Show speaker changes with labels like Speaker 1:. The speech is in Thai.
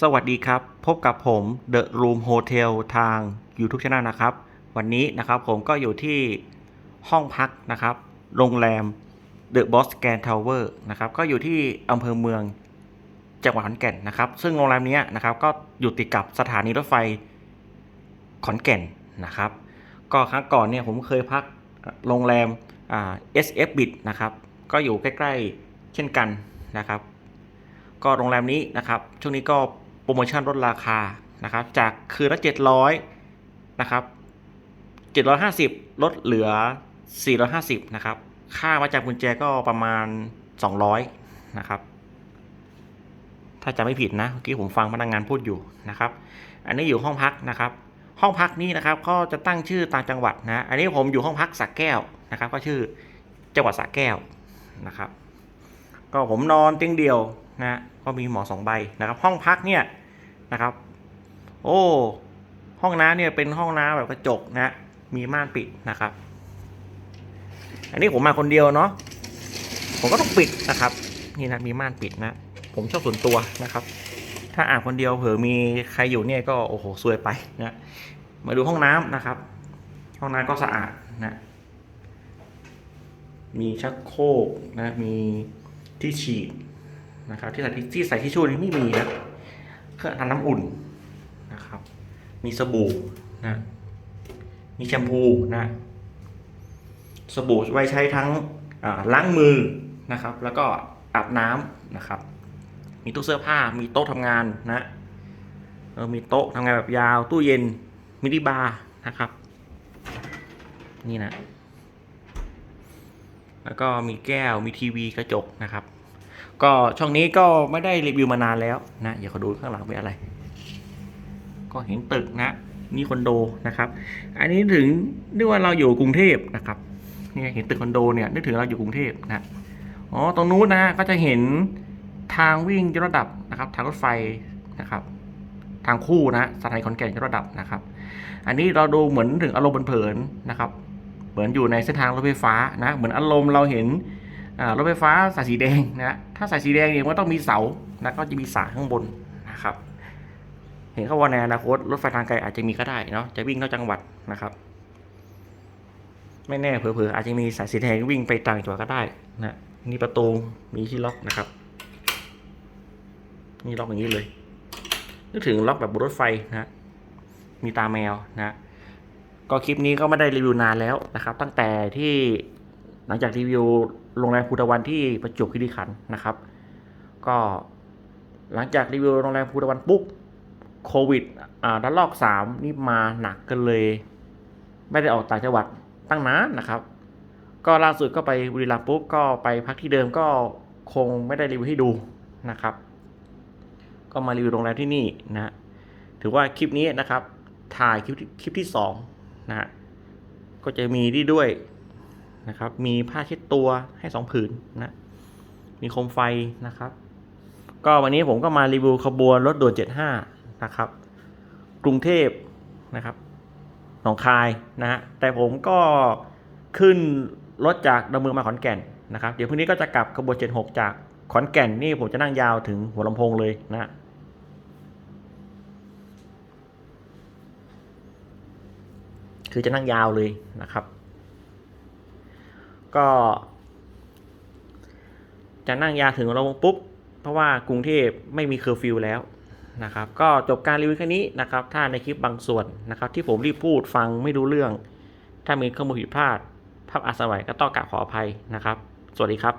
Speaker 1: สวัสดีครับ พบกับผม The Room Hotel ทาง YouTube Channel นะครับ วันนี้นะครับผมก็อยู่ที่ห้องพักนะครับ โรงแรม The Boss Grand Tower นะครับ ก็อยู่ที่อำเภอเมืองจังหวัดขอนแก่นนะครับ ซึ่งโรงแรมนี้นะครับ ก็อยู่ติดกับสถานีรถไฟขอนแก่นนะครับ ก็ครั้งก่อนเนี่ยผมเคยพักโรงแรมอ่า SF Bit นะครับ ก็อยู่ใกล้ ๆ เช่นกันนะครับ ก็โรงแรมนี้นะครับช่วงนี้ก็โปรโมชั่นลดราคานะครับจากคืนละ700นะครับ750 ลดเหลือ 450นะครับค่ามาจากกุญแจก็ประมาณ 200นะครับถ้าจะไม่ผิดนะเมื่อกี้ผมฟังพนักงงานพูดอยู่นะครับอันนี้อยู่ห้องพักนะครับ ห้องพักนี้นะครับก็จะตั้งชื่อตามจังหวัดนะอันนี้ผมอยู่ห้องพักสักแก้วนะครับ ก็ชื่อจังหวัดสักแก้วนะครับ ก็ผมนอนเตียงเดียว นะก็มีหมอนสองใบนะครับ ห้องพักเนี่ยนะครับ โอ้ ห้องน้ำเนี่ยเป็นห้องน้ำแบบกระจกนะ มีม่านปิดนะครับ อันนี้ผมมาคนเดียวเนาะผมก็ต้องปิดนะครับ นี่นะมีม่านปิดนะ ผมชอบส่วนตัวนะครับ ถ้าอ่านคนเดียวเผื่อมีใครอยู่เนี่ยก็โอ้โหซวยไปนะมาดูห้องน้ำนะครับ ห้องน้ำก็สะอาดนะมีชักโครกนะมีที่ฉีด นะครับที่ใส่ที่ใส่ที่ชู่นี่ไม่มีนะเครื่องทำน้ำอุ่นนะครับ มีสบู่นะมีแชมพูนะสบู่ไว้ใช้ทั้งล้างมือนะครับ แล้วก็อาบน้ำนะครับ มีตู้เสื้อผ้ามีโต๊ะทำงานนะเออมีโต๊ะทำงานแบบยาวตู้เย็นมินิบาร์นะครับ นี่นะแล้วก็มีแก้วมีทีวีกระจกนะครับ ก็ช่องนี้ก็ไม่ได้รีวิวมานานแล้วนะอย่าขอดูข้างหลังเป็นอะไร ก็เห็นตึกนะนี่คอนโดนะครับ อันนี้ถึงนึกว่าเราอยู่กรุงเทพนะครับเนี่ยเห็นตึกคอนโดเนี่ยนึกถึงเราอยู่กรุงเทพนะอ๋อตรงนู้นนะก็จะเห็นทางวิ่งยกระดับนะครับ ทางรถไฟนะครับ ทางคู่นะสถานีขอนแก่นยกระดับนะครับ อันนี้เราดูเหมือนถึงอารมณ์เผินๆนะครับ เหมือนอยู่ในเส้นทางรถไฟฟ้านะ เหมือนอารมณ์เราเห็น รถไฟฟ้าสายสีแดงนะถ้าสายสีแดงเนี่ยมันต้องมีเสานะก็จะมีสายข้างบนนะครับ เห็นเขาว่าในอนาคตรถไฟทางไกลอาจจะมีก็ได้เนาะจะวิ่งเข้าจังหวัดนะครับ ไม่แน่เผลอๆอาจจะมีสายสีแดงวิ่งไปต่างจังหวัดก็ได้นะนี่ประตูมีที่ล็อกนะครับนี่ล็อกอย่างนี้เลยนึกถึงล็อกแบบบนรถไฟนะมีตาแมวนะก็คลิปนี้ก็ไม่ได้รีวิวนานแล้วนะครับ ตั้งแต่ที่ หลังจากรีวิวโรงแรมภูตะวันที่ประจวบคีรีขันธ์นะครับ ก็หลังจากรีวิวโรงแรมภูตะวันปุ๊บโควิดอ่าระลอกสามนี่มาหนักกันเลย ไม่ได้ออกต่างจังหวัดตั้งนานนะครับ ก็ล่าสุดก็ไปบุรีรัมย์ปุ๊บก็ไปพักที่เดิมก็คงไม่ได้รีวิวให้ดูนะครับ ก็มารีวิวโรงแรมที่นี่นะถือว่าคลิปนี้นะครับ ถ่ายคลิปที่คลิปที่สองนะฮะก็จะมีนี่ด้วย นะครับ มีผ้าเช็ดตัวให้สองผืนนะ มีโคมไฟนะครับ ก็วันนี้ผมก็มารีวิวขบวนรถด่วน 75 นะครับ กรุงเทพนะครับ หนองคายนะฮะ แต่ผมก็ขึ้นรถจากดอนเมืองมาขอนแก่นนะครับ เดี๋ยวพรุ่งนี้ก็จะกลับขบวน 76 จากขอนแก่นนี่ผมจะนั่งยาวถึงหัวลำโพงเลยนะคือจะนั่งยาวเลยนะครับ ก็ จะนั่งยาถึงเราปุ๊บ เพราะว่ากรุงเทพไม่มีเคอร์ฟิวแล้วนะครับ ก็จบการรีวิวแค่นี้นะครับ ถ้าในคลิปบางส่วนนะครับ ที่ผมรีบพูดฟังไม่รู้เรื่อง ถ้ามีข้อมูลผิดพลาดภาพอาสวัยก็ต้องกราบขออภัยนะครับ สวัสดีครับ